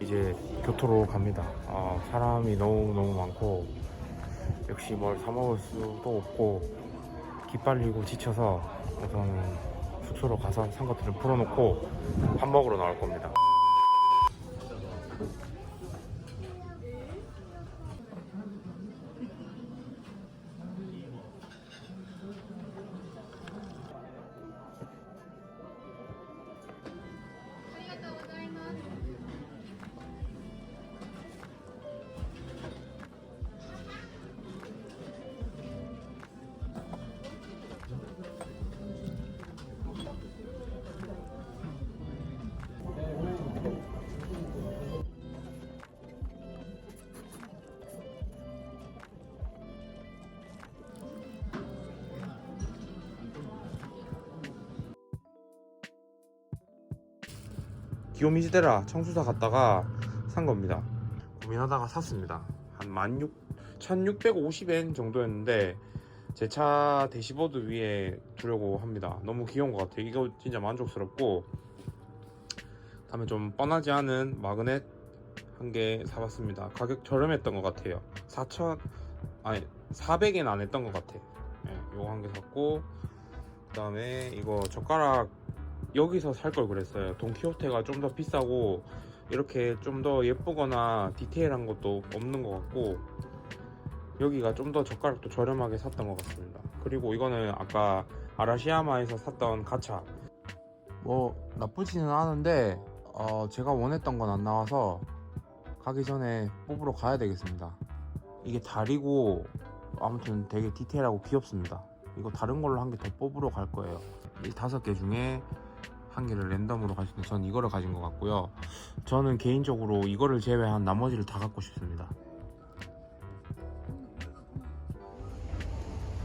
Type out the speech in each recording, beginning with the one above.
이제 교토로 갑니다. 어, 사람이 너무 너무 많고 역시 뭘 사 먹을 수도 없고 기빨리고 지쳐서 우선은 숙소로 가서 산 것들을 풀어놓고 밥 먹으러 나올 겁니다. 기요미지데라 청수사 갔다가 산 겁니다. 고민하다가 샀습니다. 한 16, 1650엔 정도였는데 제 차 대시보드 위에 두려고 합니다. 너무 귀여운 것 같아요. 이거 진짜 만족스럽고 다음에 좀 뻔하지 않은 마그넷 한 개 사봤습니다. 가격 저렴했던 것 같아요. 4천 아니 400엔 안 했던 것 같아. 예, 요거 한 개 샀고 그 다음에 이거 젓가락 여기서 살 걸 그랬어요. 돈키호테가 좀 더 비싸고 이렇게 좀 더 예쁘거나 디테일한 것도 없는 것 같고 여기가 좀 더 젓가락도 저렴하게 샀던 것 같습니다. 그리고 이거는 아까 아라시야마에서 샀던 가차. 뭐 나쁘지는 않은데 어, 제가 원했던 건 안 나와서 가기 전에 뽑으러 가야 되겠습니다. 이게 다리고 아무튼 되게 디테일하고 귀엽습니다. 이거 다른 걸로 한 개 더 뽑으러 갈 거예요. 이 다섯 개 중에 한 개를 랜덤으로 있는데 전 이거를 가진 것 같고요. 저는 개인적으로 이거를 제외한 나머지를 다 갖고 싶습니다.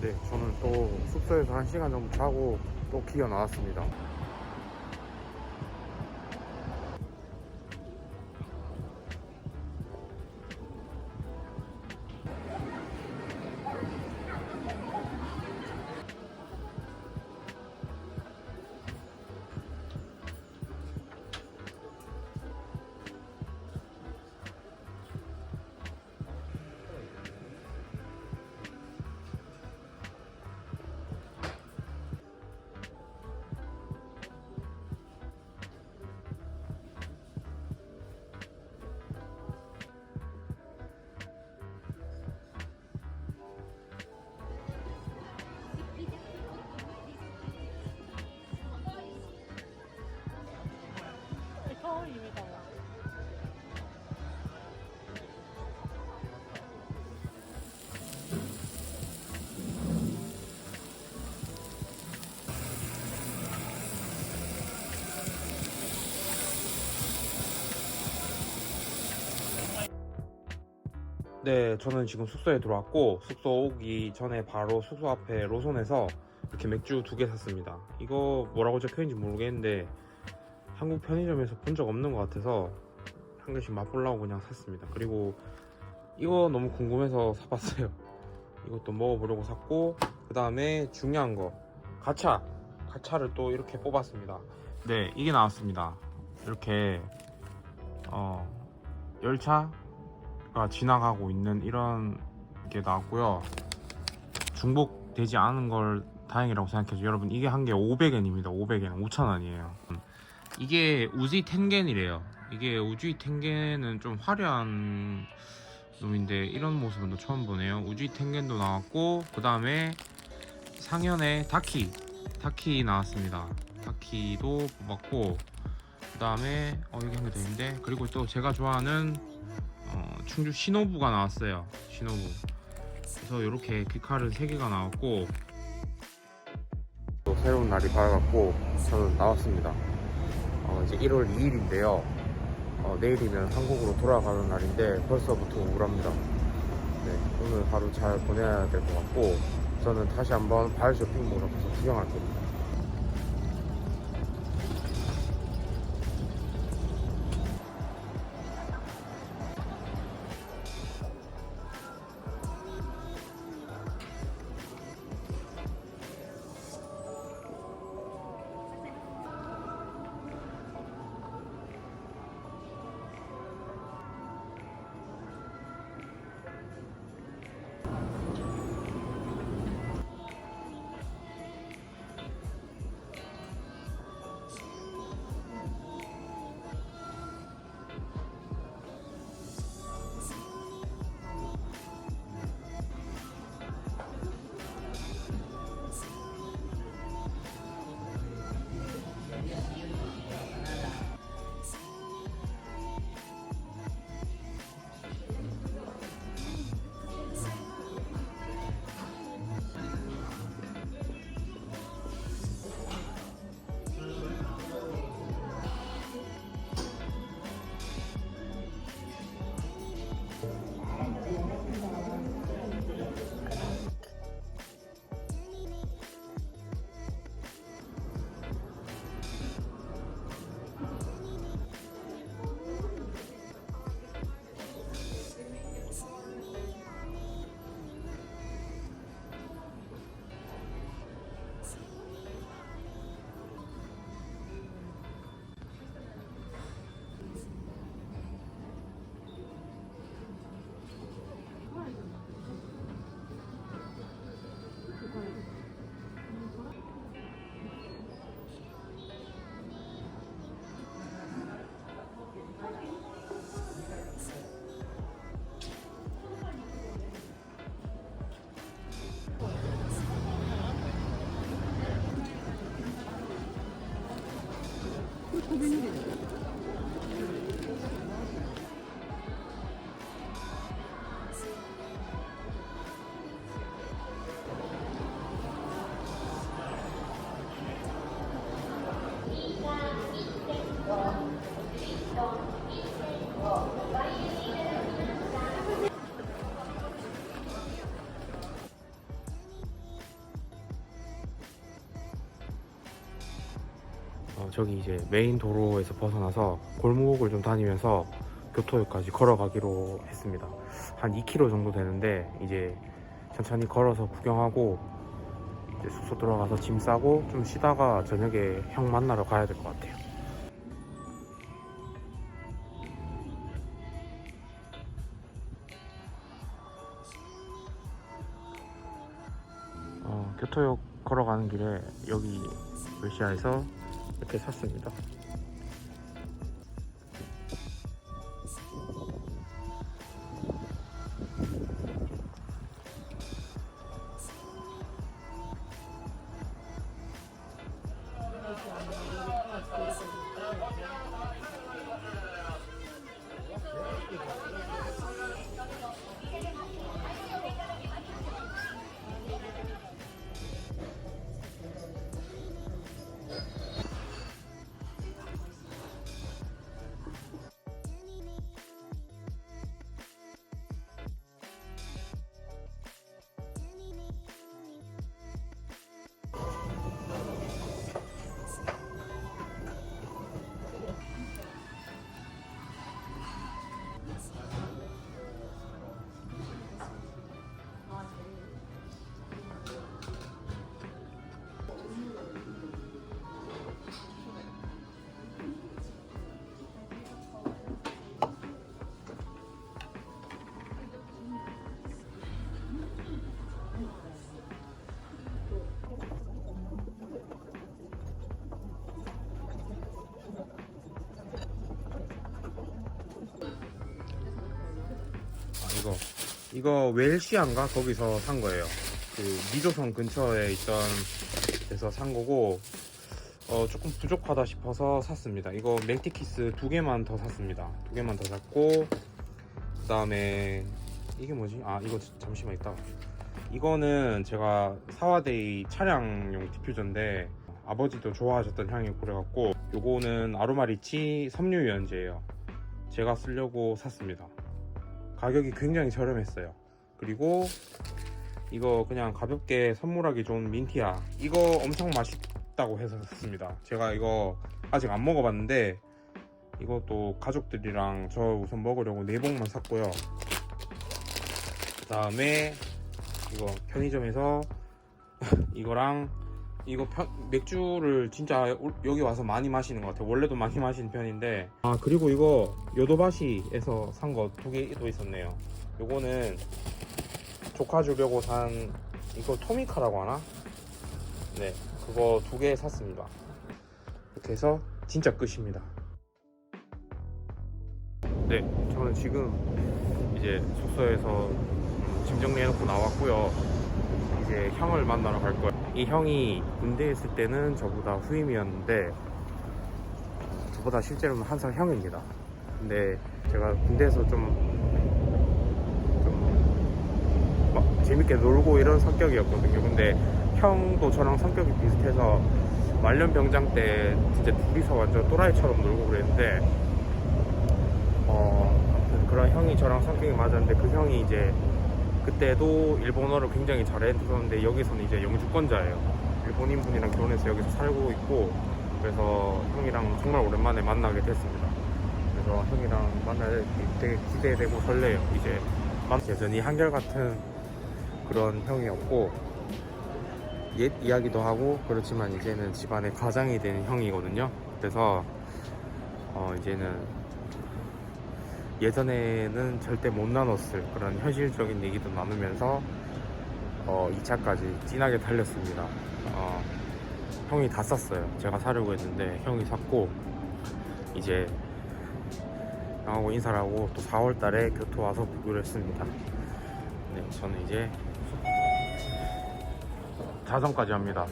네, 저는 또 숙소에서 한 시간 정도 자고 또 기어 나왔습니다. 네, 저는 지금 숙소에 들어왔고 숙소 오기 전에 바로 숙소 앞에 로손에서 이렇게 맥주 두 개 샀습니다. 이거 뭐라고 적혀있는지 모르겠는데 한국 편의점에서 본 적 없는 것 같아서 한 개씩 맛보려고 그냥 샀습니다. 그리고 이거 너무 궁금해서 사봤어요. 이것도 먹어보려고 샀고 그 다음에 중요한 거 가차 가차를 또 이렇게 뽑았습니다. 네, 이게 나왔습니다. 이렇게 어 열차 가 지나가고 있는 이런 게 나왔고요. 중복되지 않은 걸 다행이라고 생각해서 여러분 이게 한 개 500엔입니다. 500엔 5,000원이에요. 이게 우지 텐겐이래요. 이게 우지 텐겐은 좀 화려한 놈인데 이런 모습은 또 처음 보네요. 우지 텐겐도 나왔고 그 다음에 상현의 다키 다키 나왔습니다. 다키도 뽑았고 그 다음에 어 여기 한개 더 있는데 그리고 또 제가 좋아하는 어, 충주 신호부가 나왔어요. 신호부. 그래서 이렇게 귀칼은 3개가 나왔고 또 새로운 날이 밝았고 저는 나왔습니다. 어, 이제 1월 2일인데요. 어, 내일이면 한국으로 돌아가는 날인데 벌써부터 우울합니다. 네, 오늘 하루 잘 보내야 될 것 같고 저는 다시 한번 발 쇼핑몰을 가서 구경할 겁니다. 저기 이제 메인 도로에서 벗어나서 골목을 좀 다니면서 교토역까지 걸어가기로 했습니다. 한 2km 정도 되는데 이제 천천히 걸어서 구경하고 이제 숙소 들어가서 짐 싸고 좀 쉬다가 저녁에 형 만나러 가야 될 것 같아요. 어, 교토역 걸어가는 길에 여기 러시아에서 이렇게 샀습니다. 이거 웰시안가 거기서 산 거예요. 그 미조선 근처에 있던 데서 산 거고 어 조금 부족하다 싶어서 샀습니다. 이거 멜티키스 두 개만 더 샀습니다. 두 개만 더 샀고 그 다음에 이게 뭐지? 아 이거 잠시만 있다. 이거는 제가 사와데이 차량용 디퓨저인데 아버지도 좋아하셨던 향이 그래갖고 요거는 아로마리치 섬유유연제예요. 제가 쓰려고 샀습니다. 가격이 굉장히 저렴했어요. 그리고 이거 그냥 가볍게 선물하기 좋은 민티야. 이거 엄청 맛있다고 해서 샀습니다. 제가 이거 아직 안 먹어봤는데 이것도 가족들이랑 저 우선 먹으려고 네 봉만 샀고요. 그 다음에 이거 편의점에서 이거랑 이거 편- 맥주를 진짜 올- 여기 와서 많이 마시는 것 같아요. 원래도 많이 마시는 편인데. 아 그리고 이거 요도바시에서 산 거 두개또 있었네요. 요거는 조카 주려고 산 이거 토미카라고 하나? 네, 그거 두 개 샀습니다. 이렇게 해서 진짜 끝입니다. 네, 저는 지금 이제 숙소에서 음, 짐 정리해놓고 나왔고요. 이제 형을 만나러 갈 거예요. 이 형이 군대에 있을 때는 저보다 후임이었는데 어, 저보다 실제로는 한살 형입니다. 근데 제가 군대에서 좀, 좀막 재밌게 놀고 이런 성격이었거든요. 근데 형도 저랑 성격이 비슷해서 말년 병장 때 진짜 둘이서 완전 또라이처럼 놀고 그랬는데 어, 그런 형이 저랑 성격이 맞았는데 그 형이 이제 그때도 일본어를 굉장히 잘해줬는데 여기서는 이제 영주권자예요. 일본인 분이랑 결혼해서 여기서 살고 있고 그래서 형이랑 정말 오랜만에 만나게 됐습니다. 그래서 형이랑 만날 때 되게 기대되고 설레요. 이제 만- 여전히 한결같은 그런 형이었고 옛 이야기도 하고 그렇지만 이제는 집안의 가장이 되는 형이거든요. 그래서 어 이제는 예전에는 절대 못 나눴을 그런 현실적인 얘기도 나누면서 어, 2차까지 진하게 달렸습니다. 어, 형이 다 쌌어요. 제가 사려고 했는데 형이 샀고 이제 형하고 인사를 하고 또 4월 달에 교토 와서 보기로 했습니다. 네, 저는 이제 자정까지 합니다.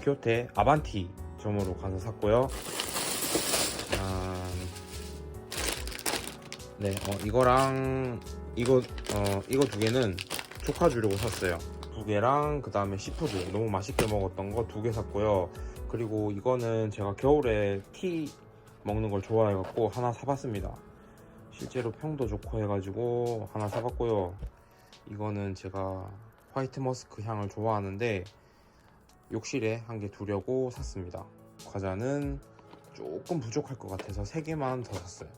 돈키호테 아반티 점으로 가서 샀고요. 아, 네, 어, 이거랑 이거 어, 이거 두 개는 조카 주려고 샀어요. 두 개랑 그 다음에 시푸드 너무 맛있게 먹었던 거 두 개 샀고요. 그리고 이거는 제가 겨울에 티 먹는 걸 좋아해갖고 하나 사봤습니다. 실제로 평도 좋고 해가지고 하나 사봤고요. 이거는 제가 화이트 머스크 향을 좋아하는데 욕실에 한 개 두려고 샀습니다. 과자는 조금 부족할 것 같아서 세 개만 더 샀어요.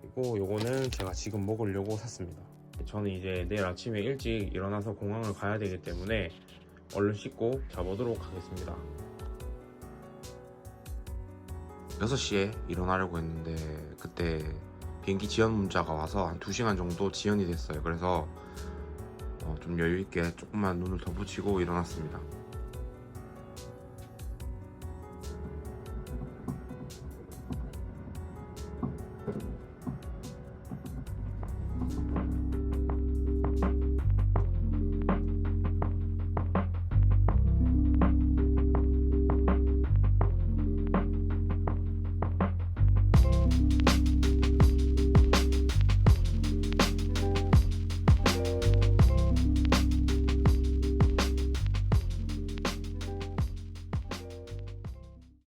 그리고 요거는 제가 지금 먹으려고 샀습니다. 저는 이제 내일 아침에 일찍 일어나서 공항을 가야 되기 때문에 얼른 씻고 자보도록 하겠습니다. 6시에 일어나려고 했는데 그때 비행기 지연 문자가 와서 한 2시간 정도 지연이 됐어요. 그래서 어, 좀 여유 있게 조금만 눈을 더 붙이고 일어났습니다.